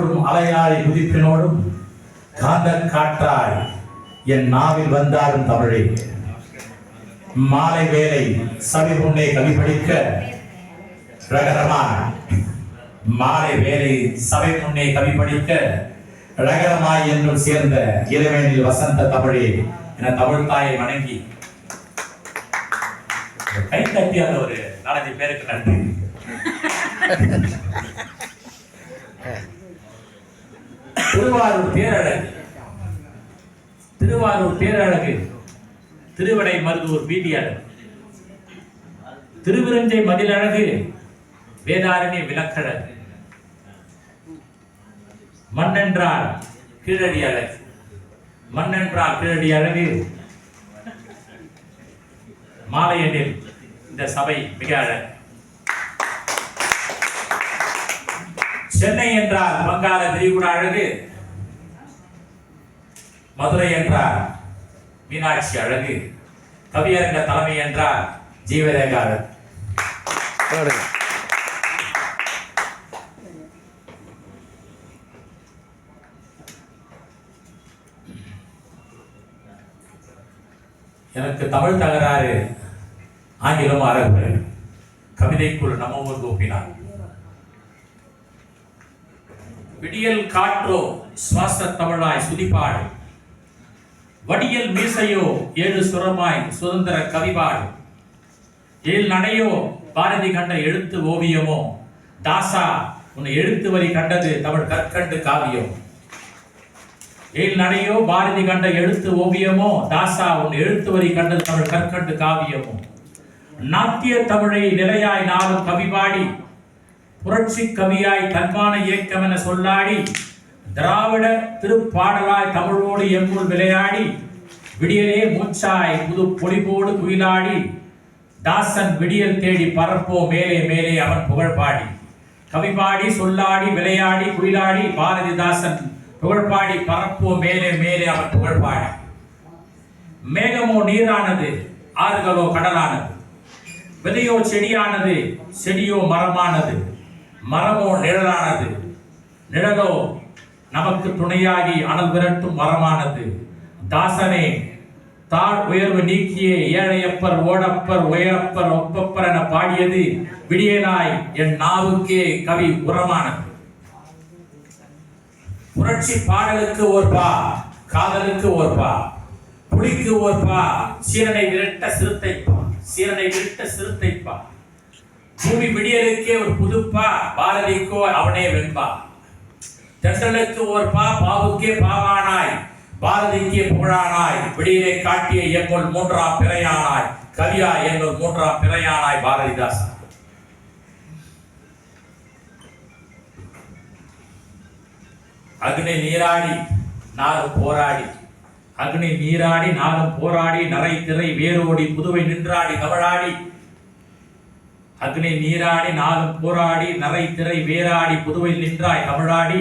ஓடும் அலையாய் குதிப்பினோடும் காந்த காற்றாய் என் நாவில் வந்தாரும் தமிழே. மாலை வேலை சவி முன்னே கவி படிக்க மாலை வேலை சபை முன்னே கவி படிக்க ரகரமாய் என்றும் சேர்ந்த இளவேனில் வசந்த தமிழே என தமிழ் தாயை வணங்கி கை தட்டி அந்த ஒரு நாலஞ்சு பேருக்கு நன்றி. திருவாரூர் பேரழகு. திருவாரூர் பேரழகு. திருவடை மருதூர் வீதி அழகு திருவிரஞ்சை மதிலழகு. வேதாரண்ய விளக்கழகு. மண்ணென்றால் கீழடி அழகு மண்ணென்றால் கீழடி அழகு மாலையனில் இந்த சபை மிக அழகு. சென்னை என்றால் வங்காள விரிகுடா அழகு. மதுரை என்றார். மீனாட்சி அழகு. கவியரங்க தலைமை என்றார் ஜீவரேகாரன் எனக்கு தமிழ் தகராறு ஆங்கிலம் அரபு கவிதைக்குள் நம்ம கோப்பினார் விடியல் காற்றோ சுவாச தமிழாய் சுதிப்பாடு. வடியல் மீசையோ ஏழு சுரமாய் சுதந்திர கவிபாடு ஏழு நடையோ பாரதி கண்ட எழுத்து ஓவியமோ. தாசா உன்னை எழுத்து வரி கண்டது தமிழ் கற்கண்டு காவியம். ஏழு நடையோ பாரதி கண்ட எழுத்து ஓவியமோ. தாசா உன் எழுத்து வரி கண்டது தமிழ் கற்கண்டு காவியமோ. நாத்திய தமிழை நிலையாய் நாளும் கவிபாடி. புரட்சி கவியாய் தன்மான இயக்கம் என சொல்லாடி. திராவிட திருப்பாடலாய் தமிழோடு எங்குள் விளையாடி விடியலே மூச்சாய் புது பொலிபோடு குயிலாடி தாசன் விடியல் தேடி பரப்போ மேலே மேலே அவன் புகழ்பாடி கவிபாடி சொல்லாடி விளையாடி குயிலாடி பாரதிதாசன் புகழ்பாடி பரப்போ மேலே மேலே அவன் புகழ்பாடி மேகமோ நீரானது ஆறுகளோ கடலானது. விதையோ செடியானது செடியோ மரமானது. மரமோ நிழலானது. நிழலோ நமக்கு துணையாகி அனல் விரட்டும் மரமானது. தாசனே தாழ் உயர்வு நீக்கியே ஏழையப்பர் ஓடப்பர் உயரப்பர் ஒப்பப்பர் என பாடியது விடியலாய் என் நாவுக்கே கவி உரமானது. புரட்சி பாடலுக்கு ஓர்பா காதலுக்கு ஓர் பா புலிக்கு ஓர்பா சீரனை விரட்ட சிறுத்தைப்பா சீரனை விரட்ட சிறுத்தைப்பா. பூமி விடியலுக்கே ஒரு புதுப்பா பாரதிக்கோ அவனே வெண்பா. தென்றலுக்கு ஒரு பா பாவுக்கே பாவானாய் பாரதிக்கே புகழானாய் விடியலை காட்டிய எங்கள் மூன்றாம் பிறையானாய் கவியா எங்கள் மூன்றாம் பிறையானாய் பாரதிதாசன் அக்னி நீராடி நாளும் போராடி அக்னி நீராடி நாளும் போராடி நரை திரை வேரோடி புதுவை நின்றாடி தமிழாடி அக்னி நீராடி நாளும் போராடி நரை திரை வேராடி புதுவை நின்றாய் தமிழாடி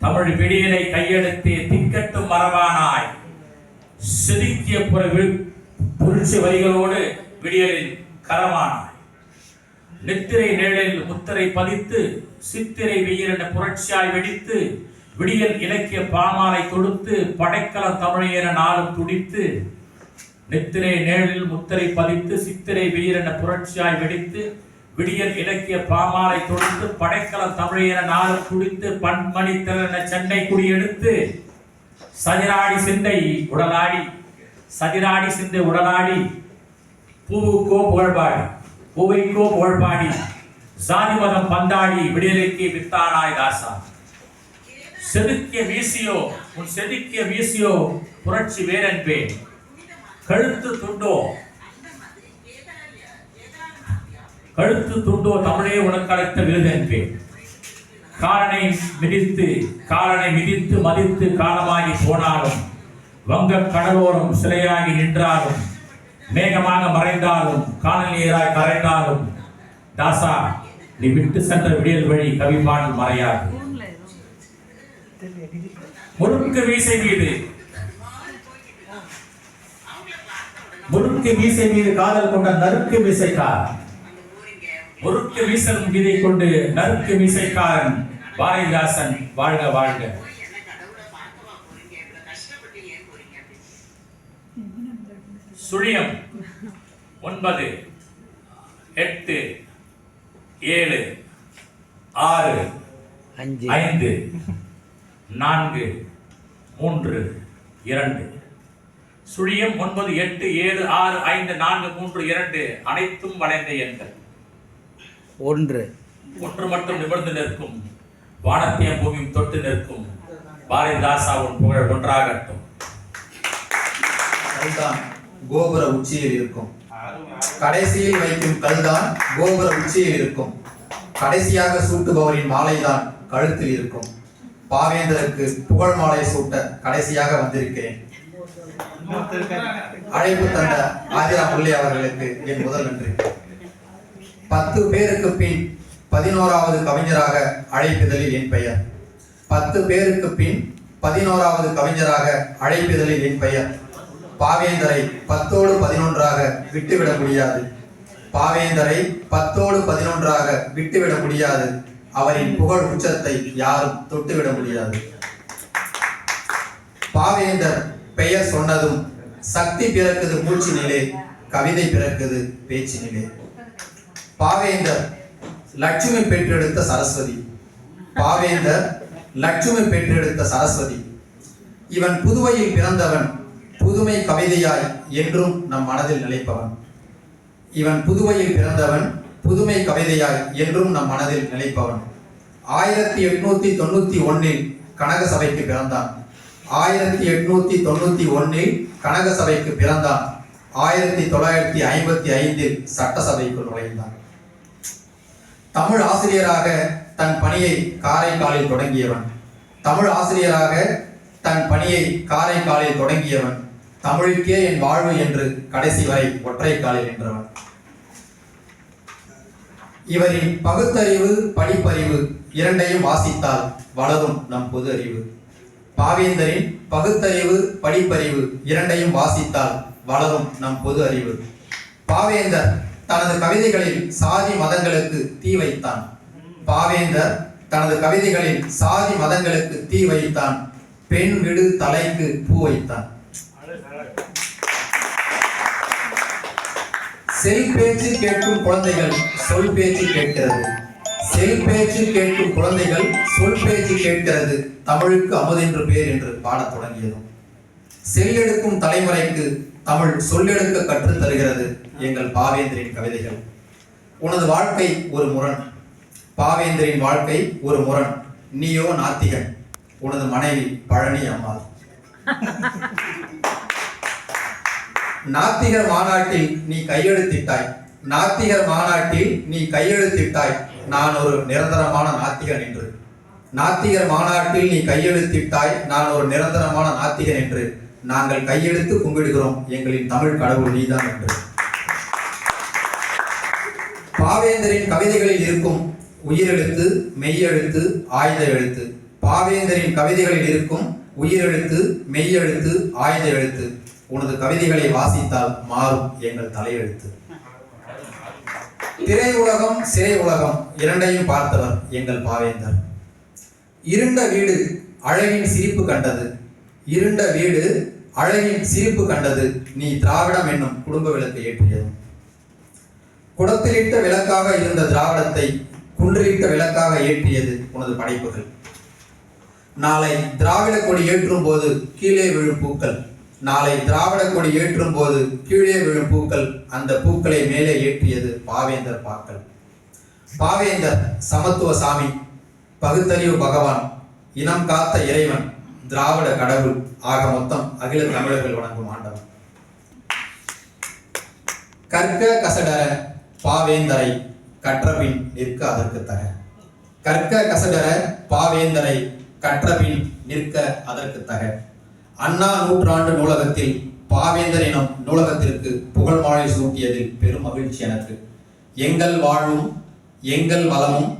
தமிழ் விடியலை கையெடுத்து திக்கட்டும் மரபானாய். செதுக்கிய புற புரட்சி வரிகளோடு விடியலில் கரமானாய். நித்திரை நிழலில் முத்திரை பதித்து சித்திரை வெயிலென புரட்சியாய் வெடித்து விடியல் இலக்கிய பாமாலை தொடுத்து படைக்கலம் தமிழ் என நாளும் துடித்து நித்திரை நிழலில் முத்திரை பதித்து சித்திரை வெயிலென புரட்சியாய் வெடித்து விடியல் இலக்கிய பாமாலை தொடுத்து படைக்கல தமிழ் என குடித்து துடித்து திறன சென்னை குடியெடுத்து சதிராடி சிந்தை உடலாடி சதிராடி சிந்தை உடலாடி பூவுக்கோ புகழ்பாடி பூவைக்கோ புகழ்பாடி சாதி மதம் பந்தாடி விடியலுக்கு வித்தானாய் தாசா. செதுக்கிய வீசியோ உன் செதுக்கிய வீசியோ புரட்சி வேரன்பே கழுத்து துண்டோ கழுத்து துண்டோ தமிழே உனக்கு அழைத்த விருதன்பே காலனை மிதித்து காலனை மிதித்து மதித்து காலமாகி போனாலும் வங்க கடலோரம் சிலையாகி நின்றாலும் மேகமாக மறைந்தாலும் காணல் நீராய் கரைந்தாலும் தாசா நீ விட்டு சென்ற விடியல் வழி கவிப்பாடல் மறையாது. முறுக்கு வீசை மீது முறுக்கு வீசை மீது காதல் கொண்ட நறுக்கு மீசைக்கார். முறுக்கு வீசல் மீதை கொண்டு நறுக்கு மீசைக்காரன் பாரதிதாசன் வாழ்க வாழ்க. சுழியம் ஒன்பது எட்டு ஏழு ஆறு ஐந்து நான்கு மூன்று இரண்டு. சுழியம் ஒன்பது எட்டு ஏழு ஆறு ஐந்து நான்கு மூன்று இரண்டு அனைத்தும் வளைந்த எண்கள். ஒன்று. ஒன்று மட்டும் நிமிர்ந்து நிற்கும். வானத்தையும் பூமியும் தொட்டு நிற்கும். பாரதிதாசாவின் புகழ் ஒன்றாகட்டும். கல்தான் கோபுர உச்சியில் இருக்கும். கடைசியில் வைக்கும் கல்தான் கோபுர உச்சியில் இருக்கும். கடைசியாக சூட்டுபவரின் மாலைதான் கழுத்தில் இருக்கும். பாவேந்தருக்கு புகழ் மாலை சூட்ட கடைசியாக வந்திருக்கிறேன். அழைப்பு தந்த ஆதிரா முல்லை அவர்களுக்கு என் முதல் நன்றி. பத்து பேருக்கு பின் பதினோராவது கவிஞராக அழைப்பிதழில் என் பெயர். பத்து பேருக்கு பின் பதினோராவது கவிஞராக அழைப்பிதழில் என் பெயர். பாவேந்தரை பத்தோடு பதினொன்றாக விட்டுவிட முடியாது. பாவேந்தரை பத்தோடு பதினொன்றாக விட்டுவிட முடியாது. அவரின் புகழ் உச்சத்தை யாரும் தொட்டுவிட முடியாது. பாவேந்தர் பெயர் சொன்னதும் சக்தி பிறக்குது மூச்சினிலே கவிதை பிறக்குது பேச்சினிலே. பாவேந்தர் லட்சுமி பெற்றெடுத்த சரஸ்வதி. பாவேந்தர் லட்சுமி பெற்றெடுத்த சரஸ்வதி. இவன் புதுவையில் பிறந்தவன் புதுமை கவிதையாய் என்றும் நம் மனதில் நிலைப்பவன் இவன் புதுவையில் பிறந்தவன் புதுமை கவிதையாய் என்றும் நம் மனதில் நிலைப்பவன் ஆயிரத்தி எட்நூத்தி தொண்ணூத்தி ஒன்னில் கனக சபைக்கு பிறந்தான். ஆயிரத்தி எட்நூத்தி தொண்ணூத்தி ஒன்னில் கனக சபைக்கு பிறந்தான். ஆயிரத்தி தொள்ளாயிரத்தி ஐம்பத்தி ஐந்தில் சட்டசபைக்கு நுழைந்தான். தமிழ் ஆசிரியராக தன் பணியை காரைக்காலில் தொடங்கியவன். தமிழ் ஆசிரியராக தன் பணியை காரைக்காலில் தொடங்கியவன். தமிழுக்கே என் வாழ்வு என்று கடைசி வரை ஒற்றைக்காலில் நின்றவன். இவரின் பகுத்தறிவு படிப்பறிவு இரண்டையும் வாசித்தால் வளரும் நம் பொது அறிவு. பாவேந்தரின் பகுத்தறிவு படிப்பறிவு இரண்டையும் வாசித்தால் வளரும் நம் பொது அறிவு. பாவேந்தர் தனது கவிதைகளில் சாதி மதங்களுக்கு தீ வைத்தான். பாவேந்தர் தனது கவிதைகளில் சாதி மதங்களுக்கு தீ வைத்தான். பெண் விடு தலைக்கு பூ வைத்தான். செல் பேச்சு கேட்கும் குழந்தைகள் சொல் பேச்சு கேட்கிறது. செல் பேச்சு கேட்கும் குழந்தைகள் சொல் பேச்சு கேட்கிறது. தமிழுக்கு அமுதென்று பேர் என்று பாடத் தொடங்கியதும். செல்லெடுக்கும் தலைமுறைக்கு தமிழ் சொல்லெடுக்க கற்றுத் தருகிறது எங்கள் பாவேந்தரின் கவிதைகள். உனது வாழ்க்கை ஒரு முரண். பாவேந்தரின் வாழ்க்கை ஒரு முரண். நீயோ நாத்திகன். உனது மனைவி பழனி அம்மாள். நாத்திகர் மாநாட்டில் நீ கையெழுத்திட்டாய். நாத்திகர் மாநாட்டில் நீ கையெழுத்திட்டாய். நான் ஒரு நிரந்தரமான நாத்திகன் என்று. நாத்திகர் மாநாட்டில் நீ கையெழுத்திட்டாய். நான் ஒரு நிரந்தரமான நாத்திகன் என்று. நாங்கள் கையெழுத்து கும்பிடுகிறோம். எங்களின் தமிழ் கடவுள் நீதான் என்று. பாவேந்தரின் கவிதைகளில் இருக்கும் உயிரெழுத்து மெய்யெழுத்து ஆயுத எழுத்து பாவேந்தரின் கவிதைகளில் இருக்கும் உயிரெழுத்து மெய்யெழுத்து ஆயுத எழுத்து உனது கவிதைகளை வாசித்தால் மாறும் எங்கள் தலையெழுத்து. திரை உலகம் சிறை உலகம் இரண்டையும் பார்த்தவர் எங்கள் பாவேந்தர். இருண்ட வீடு அழகின் சிரிப்பு கண்டது. இருண்ட வீடு அழகின் சிரிப்பு கண்டது நீ திராவிடம் என்னும் குடும்ப விளக்கை ஏற்றியது. குடத்திலிட்ட விளக்காக இருந்த திராவிடத்தை குன்றிலிட்ட விளக்காக ஏற்றியது உனது படைப்புகள். நாளை திராவிட கொடி ஏற்றும் போது கீழே விழும் பூக்கள். நாளை திராவிட கொடி ஏற்றும் போது கீழே விழும் பூக்கள். அந்த பூக்களை மேலே ஏற்றியது பாவேந்தர் பாக்கள். பாவேந்தர் சமத்துவ சாமி பகுத்தறிவு பகவான் இனம் காத்த இறைவன் திராவிட கடவுள் ஆக மொத்தம் அகில தமிழர்கள் வணங்கும் ஆண்டவன் கற்க கசடர பாவேந்தரை கற்றபின் நிற்க அதற்கு தர. கற்க கசடர பாவேந்தரை கற்றபின் நிற்க அதற்கு தர. அண்ணா நூற்றாண்டு நூலகத்தில் பாவேந்தர் எனும் நூலகத்திற்கு புகழ் மாலை சூட்டியதில் பெரும் மகிழ்ச்சி எனக்கு. எங்கள் வாழ்வும் எங்கள் வளமும்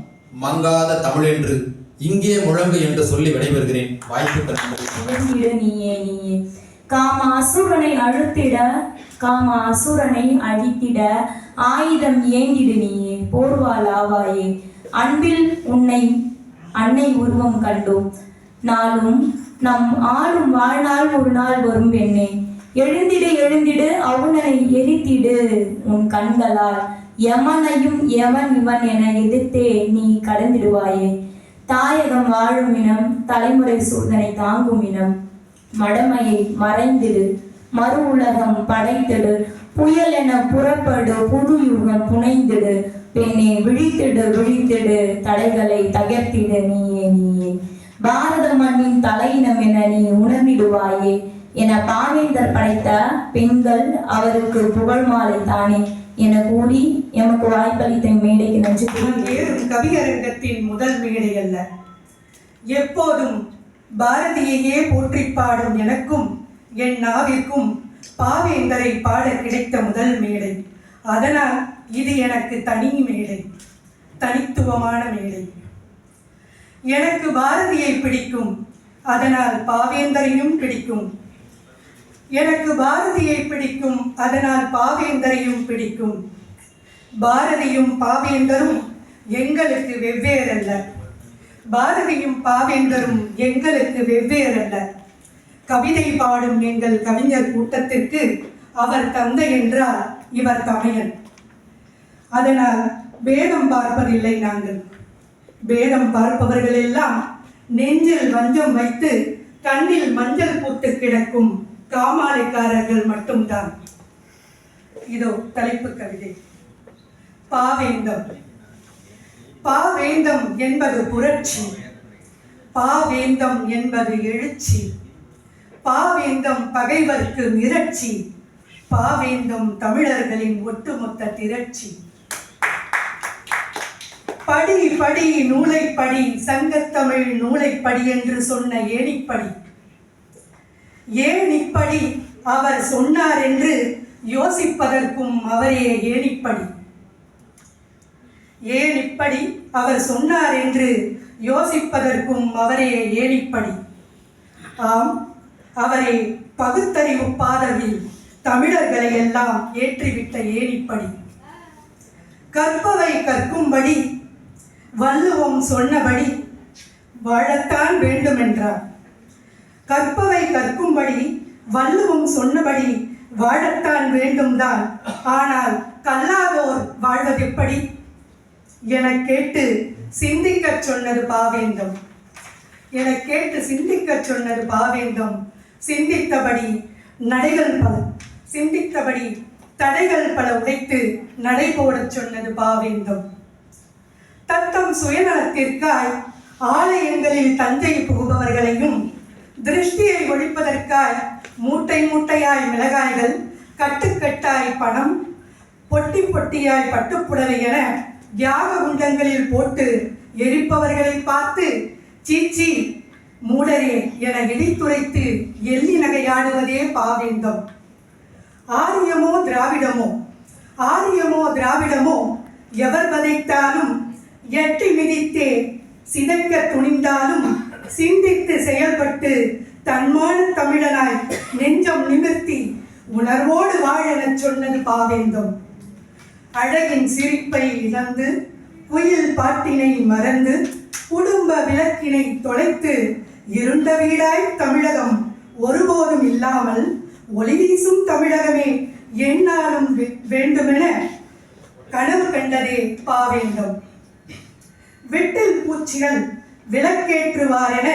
மங்காத தமிழென்று இங்கே முழங்கு என்று சொல்லி விடைபெறுகிறேன். வாய்ப்பு நீயே நீயே. காம அசுரனை அழுத்திட காம அசுரனை அழித்திட ஆயுதம் ஏங்கிடு நீயே போர்வால் ஆவாயே. அன்பில் உன்னை அன்னை உருவம் கண்டோம். நாளும் நம் ஆளும் வாழ்நாள் ஒரு நாள் வரும் பெண்ணே. எழுந்திடு எழுந்திடு அவுணனை எரித்திடு உன் கண்களால். யமனையும் எவன் இவன் என எதிர்த்தே நீ கடந்திடுவாயே. தாயகம் வாழும் இனம் தலைமுறை சோதனை தாங்கும் இனம். மடமையை மறைந்திடு மறு உலகம் படைத்திடு புயல் என புறப்படு புது யுகம் புனைந்திடு. பெண்ணே விழித்திடு விழித்திடு தடைகளை தகர்த்திடு நீயே நீயே. பாரத மண்ணின் தலையினம் என நீ உணர்ந்திடுவாயே. என பாவேந்தர் படைத்த பெண்கள் அவருக்கு புகழ் மாலை தானே. என கூறி எமக்கு வாய்ப்பளித்த மேடை நன்றி ஏறும் கவியரங்கத்தின் முதல் மேடை அல்ல எப்போதும் பாரதியையே போற்றி பாடும் எனக்கும் என் நாவிற்கும் பாவேந்தரை பாட கிடைத்த முதல் மேடை. அதனால் இது எனக்கு தனி மேடை. தனித்துவமான மேடை. எனக்கு பாரதியை பிடிக்கும். அதனால் பாவேந்தரையும் பிடிக்கும். எனக்கு பாரதியை பிடிக்கும். அதனால் பாவேந்தரையும் பிடிக்கும். பாரதியும் பாவேந்தரும் எங்களுக்கு வெவ்வேறல்ல. பாரதியும் பாவேந்தரும் எங்களுக்கு வெவ்வேறல்ல. கவிதை பாடும் எங்கள் கவிஞர் கூட்டத்திற்கு அவர் தந்தை என்றால் இவர் தமையன் அதனால் பேதம் பார்ப்பதில்லை நாங்கள். பேதம் பார்ப்பவர்கள் எல்லாம் நெஞ்சில் வஞ்சம் வைத்து கண்ணில் மஞ்சள் பூத்து கிடக்கும் காமாலைக்காரர்கள் மட்டும்தான். இதோ தலைப்பு கவிதை. பாவேந்தம். பாவேந்தம் என்பது புரட்சி. பாவேந்தம் என்பது எழுச்சி. பாவேந்தம் பகைவர்க்கு மிரட்சி. பாவேந்தம் தமிழர்களின் ஒட்டுமொத்த திரட்சி. படி படி நூலைப்படி சங்கத்தமிழ் நூலைப்படி என்று சொன்ன ஏணிப்படி. ஏன் இப்படி அவர் சொன்னார் என்று யோசிப்பதற்கும் அவரே ஏணிப்படி. ஏன் இப்படி அவர் சொன்னார் என்று யோசிப்பதற்கும் அவரே ஏணிப்படி ஆம் அவரை பகுத்தறிவு பாதவில் தமிழர்களை எல்லாம் ஏற்றிவிட்ட ஏணிப்படி கற்பவை கற்கும்படி வள்ளுவம் சொன்னபடி வாழத்தான் வேண்டுமென்றார். கற்பவை கற்கும்படி வள்ளுவம் சொன்னபடி வாழத்தான் வேண்டும்தான். ஆனால் கல்லாதோர் வாழ்வதெப்படி? என கேட்டு சிந்திக்கச் சொன்னது பாவேந்தம். என கேட்டு சிந்திக்கச் சொன்னது பாவேந்தம். சிந்தித்தபடி நடைகள் பல சிந்தித்தபடி தடைகள் பல உடைத்து நடை போடச் சொன்னது பாவேந்தம். தத்தம் சுயநலத்திற்காய் ஆலயங்களில் தஞ்சை புகுபவர்களையும் திருஷ்டியை ஒழிப்பதற்காய் மூட்டை மூட்டையாய் மிளகாய்கள் கட்டுக்கட்டாய் பணம் பொட்டி பொட்டியாய் பட்டுப்புடவை என தியாக குண்டங்களில் போட்டு எரிப்பவர்களை பார்த்து சீச்சி மூடரே என இடித்துரைத்து எள்ளி நகையாடுவதே பாவேந்தம். ஆரியமோ திராவிடமோ ஆரியமோ திராவிடமோ எவர் வதைத்தாலும் எட்டி மிதித்தே சிதைக்க துணிந்தாலும் சிந்தித்து செயல்பட்டு தன்மான தமிழனாய் நெஞ்சம் நிமிர்த்தி உணர்வோடு வாழெனச் சொன்னது பாவேந்தம். அழகின் சிரிப்பை இழந்து குயில் பாட்டினை மறந்து குடும்ப விளக்கினை தொலைத்து இருண்ட வீடாய் தமிழகம் ஒருபோதும் இல்லாமல் ஒளி வீசும் தமிழகமே என்னாலும் வே- வேண்டுமென கனவு கண்டதே பாவேந்தம். வெட்டில் பூச்சிகள் விளக்கேற்றுவார் என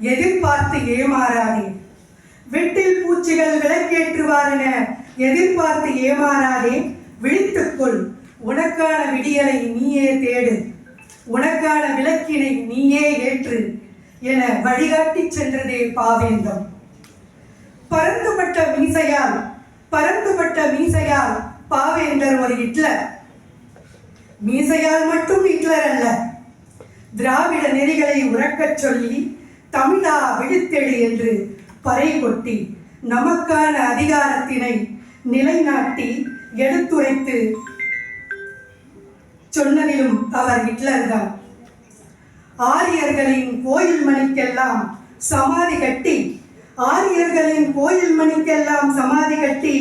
எதிர்பார்த்து ஏமாறாதே. வெட்டில் பூச்சிகள் விளக்கேற்றுவார் என எதிர்பார்த்து ஏமாறாதே. விழித்துக்கொள். உனக்கான விடியலை நீயே தேடு. உனக்கான விளக்கினை நீயே ஏற்று என வழிகாட்டி சென்றதே பாவேந்தம். பரந்துபட்ட மீசையால் பரந்துபட்ட மீசையால் பாவேந்தர் ஒரு ஹிட்லர் மீசையால் மட்டும் ஹிட்லர் அல்ல. திராவிட நெறிகளை உறக்கச் சொல்லி தமிழா விழித்தெழு என்று பறை கொட்டி நமக்கான அதிகாரத்தினை நிலைநாட்டி எடுத்துரைத்து சொன்னதிலும் அவர் ஹிட்லர் தான் ஆரியர்களின் கோயில் மணிக்கெல்லாம் சமாதி கட்டி ஆரியர்களின் கோயில் மணிக்கெல்லாம் சமாதி கட்டி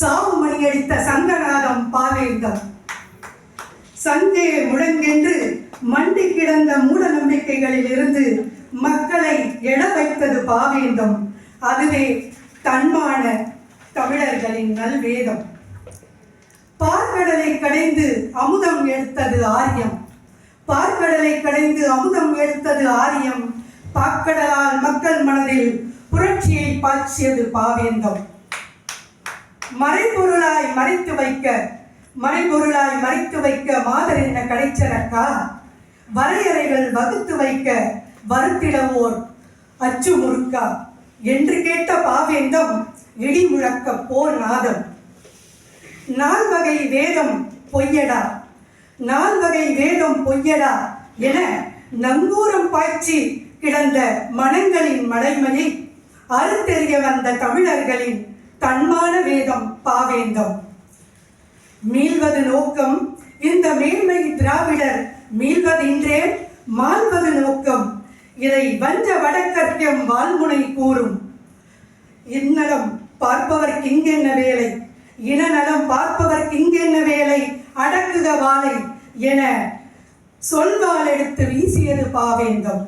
சாவு மணியடித்த சங்கநாதம் பாவேந்தம். சங்கே முழங்கென்று மண்டி கிடந்த மூட நம்பிக்கைகளில் இருந்து மக்களை எழ வைத்தது பாவேந்தம். அதுவே தன்மான தமிழர்களின் நல்வேதம். பார்க்கடலை கடைந்து அமுதம் எடுத்தது ஆரியம். பார்க்கடலை கடைந்து அமுதம் எடுத்தது ஆரியம். பாக்கடலால் மக்கள் மனதில் புரட்சியை பாய்ச்சியது பாவேந்தம். மறைபொருளாய் மறைத்து வைக்க மறைபொருளாய் மறைத்து வைக்க மாதர் என்ன கடைச்சரக்கா வரையறைகள் வகுத்து வைக்க வருத்திடவோர் அச்சு முறுக்கா என்று கேட்ட பாவேந்தம் இடி முழக்க போர் நாதம். நால்வகை வேதம் பொய்யடா. நால்வகை வேதம் பொய்யடா என நங்கூரம் பாய்ச்சி கிடந்த மனங்களின் மடைமையை அறுத்தெறிய வந்த தமிழர்களின் தன்மான வேதம் பாவேந்தம். மீள்வது நோக்கம் இந்த மேன்மை திராவிடர் மீள்வதின்றே மாள்வது நோக்கம். இதை வஞ்ச வடக்கற்றம் வால்முனை கூறும். இந்நலம் பார்ப்பவர்க்கு இங்கென்ன வேலை? இனநலம் பார்ப்பவர் இங்கென்ன வேலை? அடக்குக வாளை என சொல்வால் எடுத்து வீசியது பாவேந்தம்.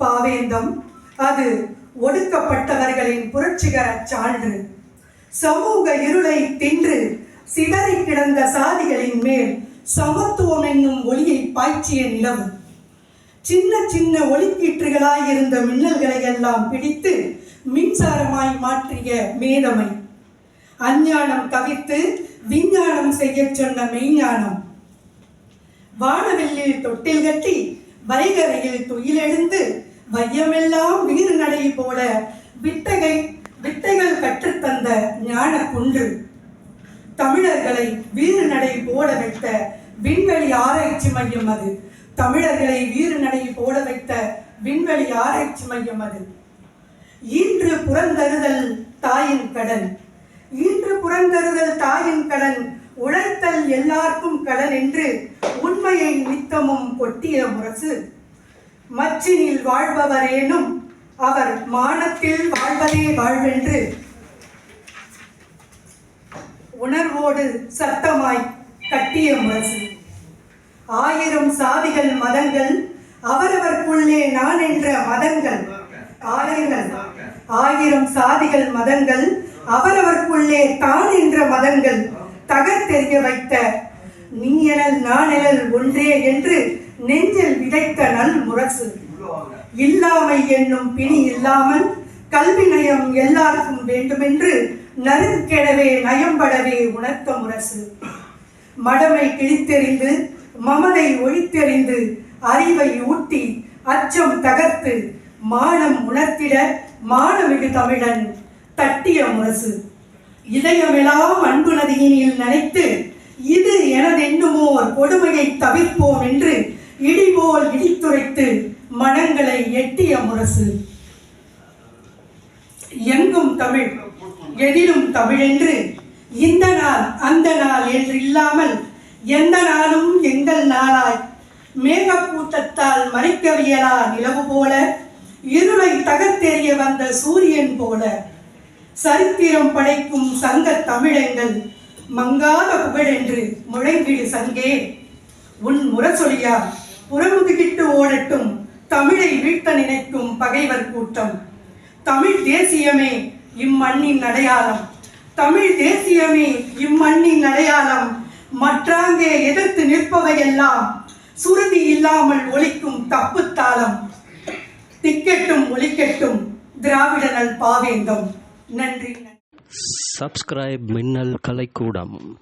பாவேந்தம் அது ஒடுக்கப்பட்டவர்களின் புரட்சிகர சான்று. சமூக இருளை தின்று சிதறி கிடந்த சாதிகளின் மேல் சமத்துவம் என்னும் ஒளியை பாய்ச்சிய நிலவு. சின்ன சின்ன ஒளிக்கீற்றுகளாய் இருந்த மின்னல்களை எல்லாம் பிடித்து மின்சாரமாய் மாற்றிய மேதமை. அஞ்ஞானம் தவிர்த்து விஞ்ஞானம் செய்யச் சொன்ன மெய்ஞானம். வானவெல்லில் தொட்டில் கட்டி வைகரையில் துயிலெழுந்து வையமெல்லாம் வீறு நடை போல வித்தகை வித்தைகள் கற்றுத்தந்த ஞான குன்று. தமிழர்களை வீறு நடை போட வைத்த விண்வெளி ஆராய்ச்சி மையம் அது. தமிழர்களை வீறு நடை போட வைத்த விண்வெளி ஆராய்ச்சி மையம் அது. ஈன்று புறந்தருதல் தாயின் கடன். இன்று புறந்தருதல் தாயின் கடன் உழைத்தல் எல்லாருக்கும் கடன் என்று உண்மையை நித்தமும் கொட்டிய முரசு. மச்சினில் வாழ்பவரேனும் அவர் மானத்தில் வாழ்வதே வாழ்வென்று. உணர்வோடு சத்தமாய் கட்டிய முரசு. ஆயிரம் சாதிகள் மதங்கள் அவரவர்க்குள்ளே நான் என்ற மதங்கள். ஆலயங்கள் ஆயிரம் சாதிகள் மதங்கள் அவரவர்க்குள்ளே தான் என்ற மதங்கள் தகர்த்தெறிய வைத்த நீ எனல் நான் எனல் ஒன்றே என்று நெஞ்சில் விதைத்த நல் முரசு. இல்லாமை என்னும் பிணி இல்லாமல் கல்வி நயம் எல்லாருக்கும் வேண்டுமென்று நறுக்கெடவே நயம்படவே உணர்த்த முரசு. மடமை கிழித்தெறிந்து மமதை ஒழித்தெறிந்து அறிவை ஊட்டி அச்சம் தகர்த்து மானம் உணர்த்திட மானமிகு தமிழன் தட்டிய முரசு. இதயமெலாம் அன்பு நதியினில் நினைத்து இது எனதென்னுமோர் கொடுமையை தவிர்ப்போம் என்று இடிபோல் இடித்துரைத்து மனங்களை எட்டிய முரசு. எங்கும் தமிழ் எதிலும் தமிழென்று இந்த நாள் அந்த நாள் என்று இல்லாமல் எந்த நாளும் எங்கள் நாளாய். மேகக்கூட்டத்தால் மறைக்கவியலா நிலவு போல இருளை தகர்த்தெறிய வந்த சூரியன் போல சரித்திரம் படைக்கும் சங்க தமிழெங்கள் மங்காத புகழென்று முழங்கிடு சங்கே. உன் முரசொலியா புறமுதுகிட்டு ஓடட்டும் தமிழை வீழ்த்த நினைக்கும் பகைவர் கூட்டம். தமிழ் தேசியமே இம்மண்ணின் அடையாளம். தமிழ் தேசியமே இம்மண்ணின் அடையாளம். மற்றாங்கே எதிர்த்து நிற்பவையெல்லாம் சுருதி இல்லாமல் ஒலிக்கும் தப்புத்தாளம். திக்கெட்டும் ஒலிக்கட்டும் திராவிடனல் பாவேந்தம். நன்றி. சப்ஸ்கிரைப் மின்னல் கலைக்கூடம்.